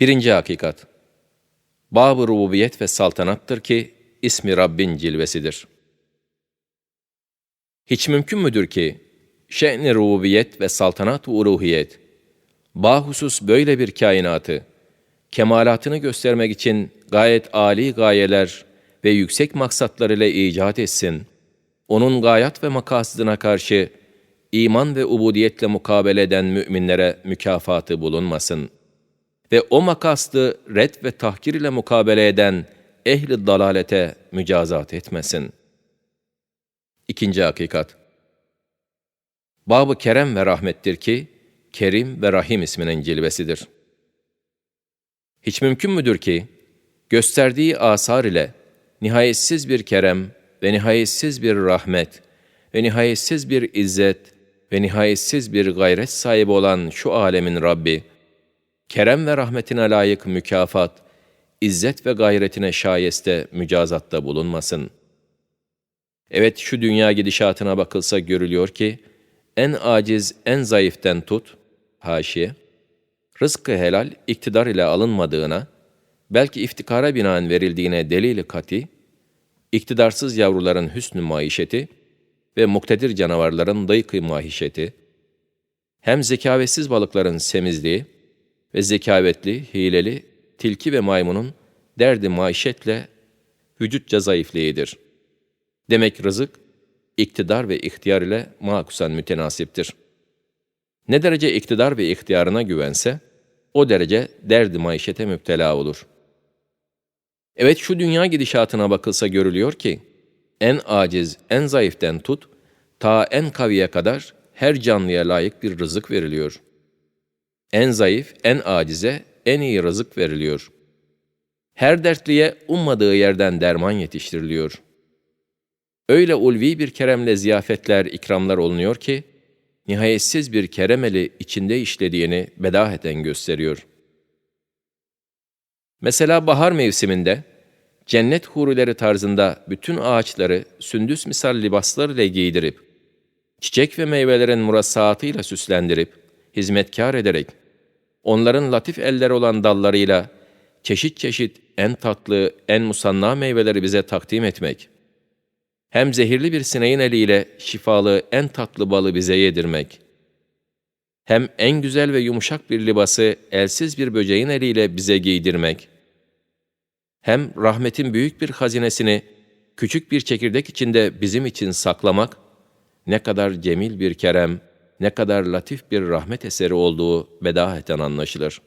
Birinci hakikat. Bab-ı rububiyet ve saltanattır ki ismi Rabbin cilvesidir. Hiç mümkün müdür ki şe'n-i rububiyet ve saltanat-ı uluhiyet bahusus böyle bir kainatı kemalatını göstermek için gayet âli gayeler ve yüksek maksatlar ile icat etsin. Onun gayat ve makasıdına karşı iman ve ubudiyetle mukabele eden müminlere mükafatı bulunmasın. Ve o makasdı red ve tahkir ile mukabele eden ehli dalalete mücazat etmesin. İkinci hakikat. Babı kerem ve rahmettir ki, Kerim ve Rahim isminin cilvesidir. Hiç mümkün müdür ki, gösterdiği asar ile nihayetsiz bir kerem ve nihayetsiz bir rahmet ve nihayetsiz bir izzet ve nihayetsiz bir gayret sahibi olan şu alemin Rabbi, kerem ve rahmetine layık mükafat, izzet ve gayretine şayeste mücazatta bulunmasın. Evet şu dünya gidişatına bakılsa görülüyor ki, en aciz, en zayıften tut, haşiye, rızkı helal iktidar ile alınmadığına, belki iftikara binaen verildiğine delili kati, iktidarsız yavruların hüsnü maişeti ve muktedir canavarların dayıkı mahişeti, hem zekavetsiz balıkların semizliği ve zekavetli, hileli, tilki ve maymunun derdi maişetle vücutça zayıfliğidir. Demek rızık, iktidar ve ihtiyar ile makusen mütenasiptir. Ne derece iktidar ve ihtiyarına güvense, o derece derdi maişete müptela olur. Evet şu dünya gidişatına bakılsa görülüyor ki, en aciz, en zayıften tut, ta en kaviye kadar her canlıya layık bir rızık veriliyor. En zayıf, en acize, en iyi rızık veriliyor. Her dertliye ummadığı yerden derman yetiştiriliyor. Öyle ulvi bir keremle ziyafetler, ikramlar olunuyor ki, nihayetsiz bir keremeli içinde işlediğini bedaheten gösteriyor. Mesela bahar mevsiminde, cennet hurileri tarzında bütün ağaçları sündüs misal libaslar ile giydirip, çiçek ve meyvelerin murassaatıyla süslendirip, hizmetkar ederek, onların latif eller olan dallarıyla çeşit çeşit en tatlı, en musanna meyveleri bize takdim etmek, hem zehirli bir sineğin eliyle şifalı en tatlı balı bize yedirmek, hem en güzel ve yumuşak bir libası elsiz bir böceğin eliyle bize giydirmek, hem rahmetin büyük bir hazinesini küçük bir çekirdek içinde bizim için saklamak, ne kadar cemil bir kerem, ne kadar latif bir rahmet eseri olduğu bedaheten anlaşılır.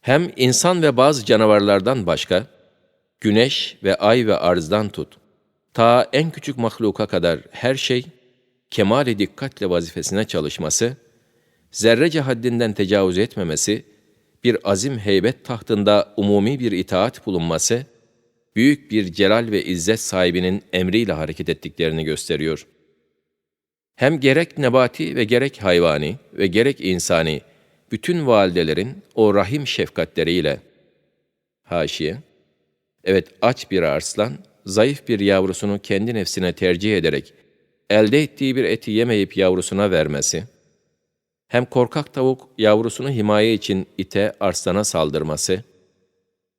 Hem insan ve bazı canavarlardan başka, güneş ve ay ve arzdan tut, ta en küçük mahluka kadar her şey, kemale dikkatle vazifesine çalışması, zerrece haddinden tecavüz etmemesi, bir azim heybet tahtında umumi bir itaat bulunması, büyük bir celal ve izzet sahibinin emriyle hareket ettiklerini gösteriyor. Hem gerek nebati ve gerek hayvani ve gerek insani, bütün validelerin o rahim şefkatleriyle, haşiye, evet aç bir arslan, zayıf bir yavrusunu kendi nefsine tercih ederek, elde ettiği bir eti yemeyip yavrusuna vermesi, hem korkak tavuk yavrusunu himaye için ite, arslana saldırması,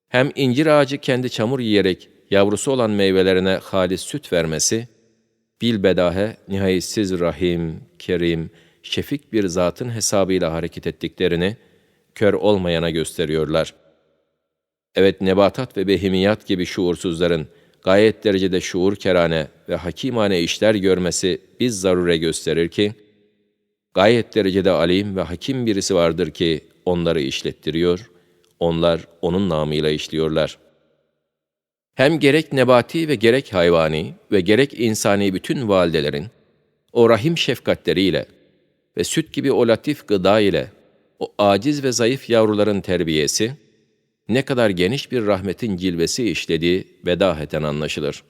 hem incir ağacı kendi çamur yiyerek yavrusu olan meyvelerine halis süt vermesi, bilbedahe nihayetsiz rahim, kerim, şefik bir zatın hesabıyla hareket ettiklerini kör olmayana gösteriyorlar. Evet nebatat ve behimiyat gibi şuursuzların gayet derecede şuur kerane ve hakimane işler görmesi biz zarure gösterir ki, gayet derecede alim ve hakim birisi vardır ki onları işlettiriyor, onlar onun namıyla işliyorlar. Hem gerek nebati ve gerek hayvani ve gerek insani bütün validelerin o rahim şefkatleriyle ve süt gibi o latif gıda ile o aciz ve zayıf yavruların terbiyesi, ne kadar geniş bir rahmetin cilvesi işlediği bedaheten anlaşılır.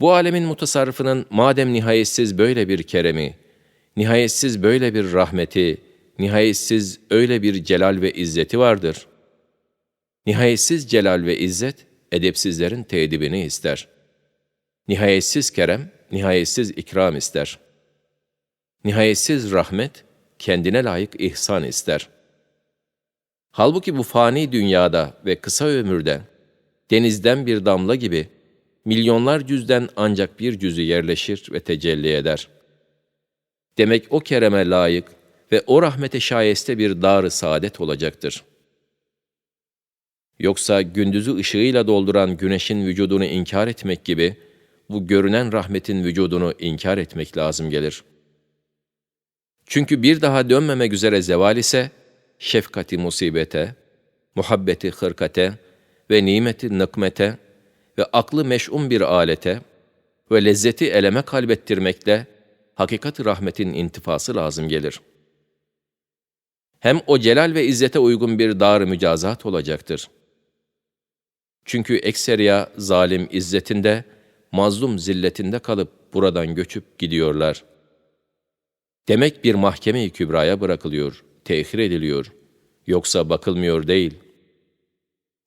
Bu alemin mutasarrıfının madem nihayetsiz böyle bir keremi, nihayetsiz böyle bir rahmeti, nihayetsiz öyle bir celal ve izzeti vardır. Nihayetsiz celal ve izzet, edepsizlerin tedibini ister. Nihayetsiz kerem, nihayetsiz ikram ister. Nihayetsiz rahmet, kendine layık ihsan ister. Halbuki bu fani dünyada ve kısa ömürde denizden bir damla gibi milyonlar cüzden ancak bir cüzü yerleşir ve tecelli eder. Demek o kereme layık ve o rahmete şayeste bir dar saadet olacaktır. Yoksa gündüzü ışığıyla dolduran güneşin vücudunu inkar etmek gibi bu görünen rahmetin vücudunu inkar etmek lazım gelir. Çünkü bir daha dönmemek üzere zeval ise şefkati musibete, muhabbeti hırkate ve nimeti nıkmete ve aklı meş'um bir alete ve lezzeti eleme kalbettirmekle hakikat rahmetin intifası lazım gelir. Hem o celal ve izzete uygun bir dar mücazat olacaktır. Çünkü ekseriya zalim izzetinde, mazlum zilletinde kalıp buradan göçüp gidiyorlar. Demek bir mahkeme-i kübraya bırakılıyor, tehir ediliyor. Yoksa bakılmıyor değil.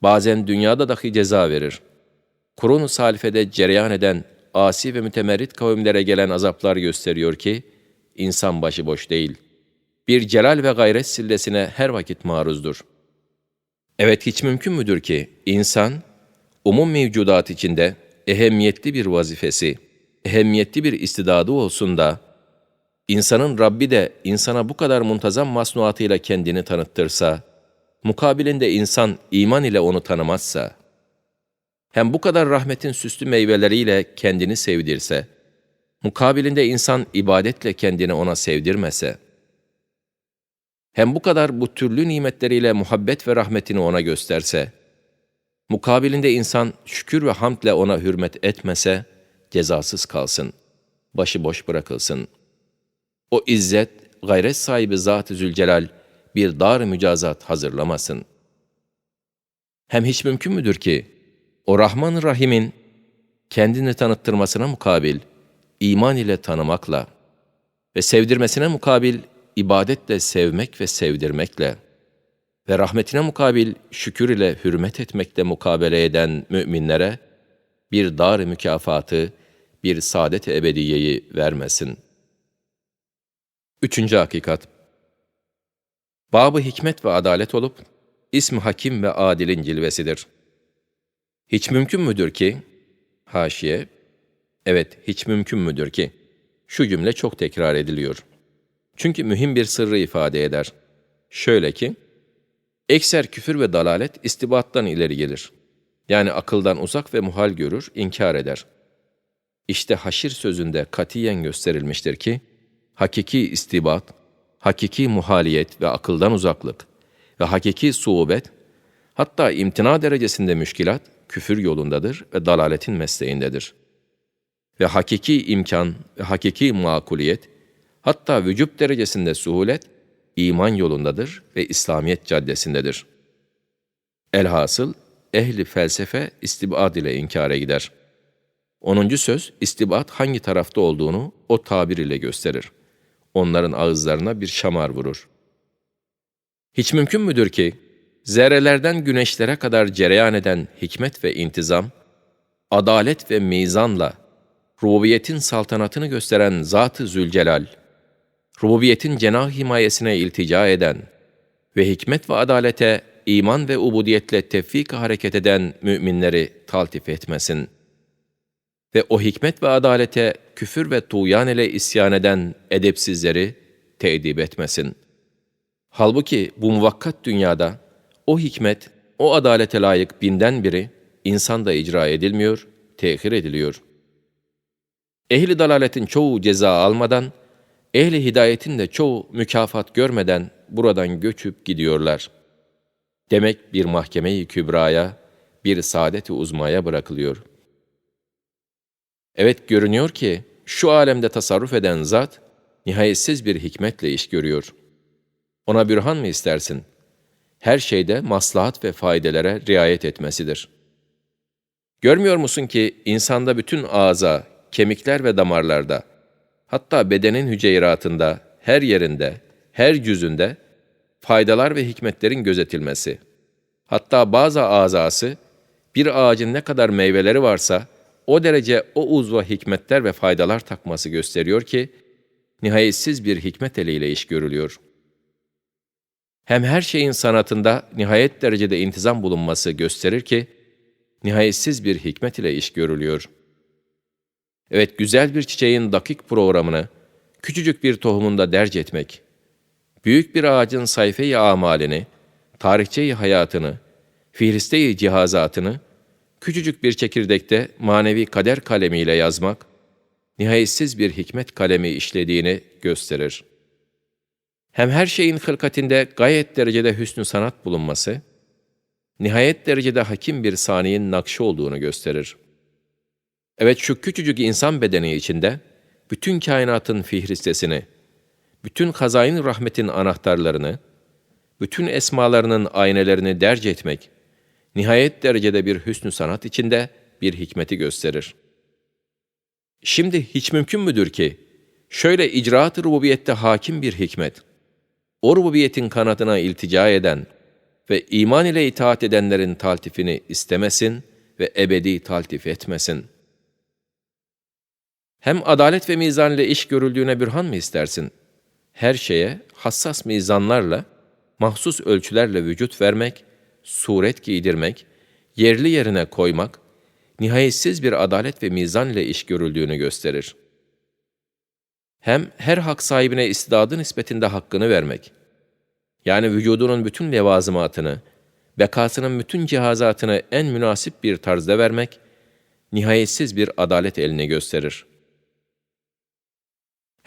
Bazen dünyada dahi ceza verir. Kurun-u salifede cereyan eden asi ve mütemerrit kavimlere gelen azaplar gösteriyor ki, insan başıboş değil. Bir celal ve gayret sillesine her vakit maruzdur. Evet hiç mümkün müdür ki insan, umum mevcudat içinde ehemmiyetli bir vazifesi, ehemmiyetli bir istidadı olsun da, insanın Rabbi de insana bu kadar muntazam masnuatıyla kendini tanıttırsa, mukabilinde insan iman ile onu tanımazsa, hem bu kadar rahmetin süslü meyveleriyle kendini sevdirse, mukabilinde insan ibadetle kendini ona sevdirmese, hem bu kadar bu türlü nimetleriyle muhabbet ve rahmetini ona gösterse, mukabilinde insan şükür ve hamdle ona hürmet etmese, cezasız kalsın, başıboş bırakılsın. O izzet, gayret sahibi Zat-ı Zülcelal bir dar mücazat hazırlamasın. Hem hiç mümkün müdür ki, o Rahman Rahim'in kendini tanıttırmasına mukabil, iman ile tanımakla ve sevdirmesine mukabil, ibadetle sevmek ve sevdirmekle ve rahmetine mukabil şükür ile hürmet etmekle mukabele eden müminlere bir dar mükafatı, bir saadet ebediyeyi vermesin. Üçüncü hakikat Babı hikmet ve adalet olup, ismi hakim ve adilin cilvesidir. Hiç mümkün müdür ki, haşiye, evet hiç mümkün müdür ki, şu cümle çok tekrar ediliyor. Çünkü mühim bir sırrı ifade eder. Şöyle ki, ekser küfür ve dalalet istibattan ileri gelir. Yani akıldan uzak ve muhal görür, inkar eder. İşte haşir sözünde katiyen gösterilmiştir ki, hakiki istibat, hakiki muhaliyet ve akıldan uzaklık ve hakiki suubet, hatta imtina derecesinde müşkilat, küfür yolundadır ve dalaletin mesleğindedir. Ve hakiki imkan ve hakiki makuliyet, hatta vücub derecesinde suhulet, iman yolundadır ve İslamiyet caddesindedir. Elhasıl, ehli felsefe istibad ile inkara gider. Onuncu söz, istibad hangi tarafta olduğunu o tabir ile gösterir. Onların ağızlarına bir şamar vurur. Hiç mümkün müdür ki, zerrelerden güneşlere kadar cereyan eden hikmet ve intizam, adalet ve mizanla, rububiyetin saltanatını gösteren Zat-ı Zülcelal, rububiyetin cenah himayesine iltica eden ve hikmet ve adalete iman ve ubudiyetle tevfik hareket eden müminleri taltif etmesin. Ve o hikmet ve adalete küfür ve tuğyan ile isyan eden edepsizleri teedip etmesin. Halbuki bu muvakkat dünyada o hikmet, o adalete layık binden biri insanda icra edilmiyor, tehir ediliyor. Ehli dalaletin çoğu ceza almadan, ehli hidayetin de çoğu mükafat görmeden buradan göçüp gidiyorlar. Demek bir mahkeme-i kübraya, bir saadet-i uzmaya bırakılıyor. Evet görünüyor ki şu alemde tasarruf eden zat, nihayetsiz bir hikmetle iş görüyor. Ona bürhan mı istersin? Her şeyde maslahat ve faydelere riayet etmesidir. Görmüyor musun ki insanda bütün ağza, kemikler ve damarlarda, hatta bedenin hüceyratında, her yerinde, her cüzünde faydalar ve hikmetlerin gözetilmesi. Hatta bazı azası, bir ağacın ne kadar meyveleri varsa, o derece o uzva hikmetler ve faydalar takması gösteriyor ki, nihayetsiz bir hikmet eliyle iş görülüyor. Hem her şeyin sanatında nihayet derecede intizam bulunması gösterir ki, nihayetsiz bir hikmet ile iş görülüyor. Evet, güzel bir çiçeğin dakik programını, küçücük bir tohumunda derc etmek, büyük bir ağacın sayfe-i amalini, tarihçeyi hayatını, fihriste-i cihazatını, küçücük bir çekirdekte manevi kader kalemiyle yazmak, nihayetsiz bir hikmet kalemi işlediğini gösterir. Hem her şeyin hılkatinde gayet derecede hüsnü sanat bulunması, nihayet derecede hakim bir saniyin nakşı olduğunu gösterir. Evet şu küçücük insan bedeni içinde, bütün kainatın fihristesini, bütün hazain rahmetin anahtarlarını, bütün esmalarının aynelerini derc etmek, nihayet derecede bir hüsnü sanat içinde bir hikmeti gösterir. Şimdi hiç mümkün müdür ki, şöyle icraat-ı rububiyette hakim bir hikmet, o rububiyetin kanadına iltica eden ve iman ile itaat edenlerin taltifini istemesin ve ebedi taltif etmesin. Hem adalet ve mizan ile iş görüldüğüne bürhan mı istersin? Her şeye hassas mizanlarla, mahsus ölçülerle vücut vermek, suret giydirmek, yerli yerine koymak, nihayetsiz bir adalet ve mizan ile iş görüldüğünü gösterir. Hem her hak sahibine istidadı nispetinde hakkını vermek, yani vücudunun bütün levazımatını, bekasının bütün cihazatını en münasip bir tarzda vermek, nihayetsiz bir adalet elini gösterir.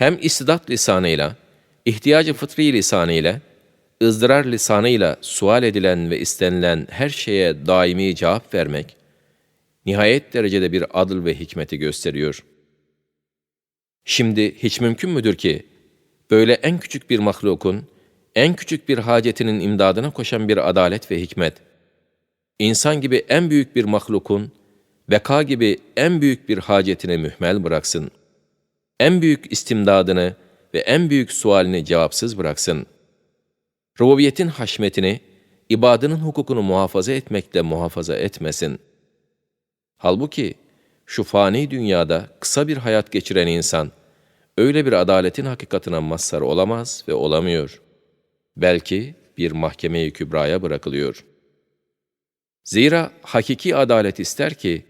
Hem istidat lisanıyla, ihtiyacı fıtri lisanıyla, ızdırar lisanıyla sual edilen ve istenilen her şeye daimi cevap vermek, nihayet derecede bir adıl ve hikmeti gösteriyor. Şimdi hiç mümkün müdür ki, böyle en küçük bir mahlukun, en küçük bir hacetinin imdadına koşan bir adalet ve hikmet, insan gibi en büyük bir mahlukun, beka gibi en büyük bir hacetine mühmel bıraksın. En büyük istimdadını ve en büyük sualini cevapsız bıraksın. Rububiyetin haşmetini, ibadının hukukunu muhafaza etmekle muhafaza etmesin. Halbuki şu fani dünyada kısa bir hayat geçiren insan, öyle bir adaletin hakikatına mazhar olamaz ve olamıyor.'' belki bir mahkeme-i kübraya bırakılıyor. Zira hakiki adalet ister ki,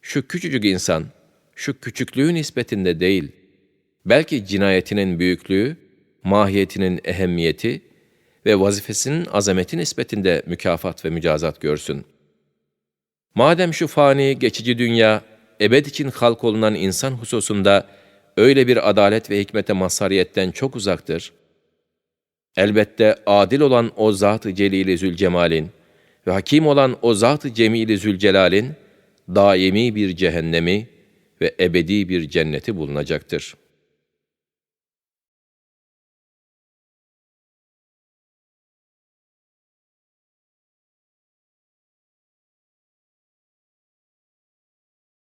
şu küçücük insan, şu küçüklüğü nispetinde değil, belki cinayetinin büyüklüğü, mahiyetinin ehemmiyeti ve vazifesinin azameti nispetinde mükafat ve mücazat görsün. Madem şu fani, geçici dünya, ebed için halk olunan insan hususunda öyle bir adalet ve hikmete mazhariyetten çok uzaktır, Elbette adil olan o Zat-ı Celil-i Zülcemal'in ve hakim olan o Zat-ı Cemil-i Zülcelal'in daimi bir cehennemi ve ebedi bir cenneti bulunacaktır.''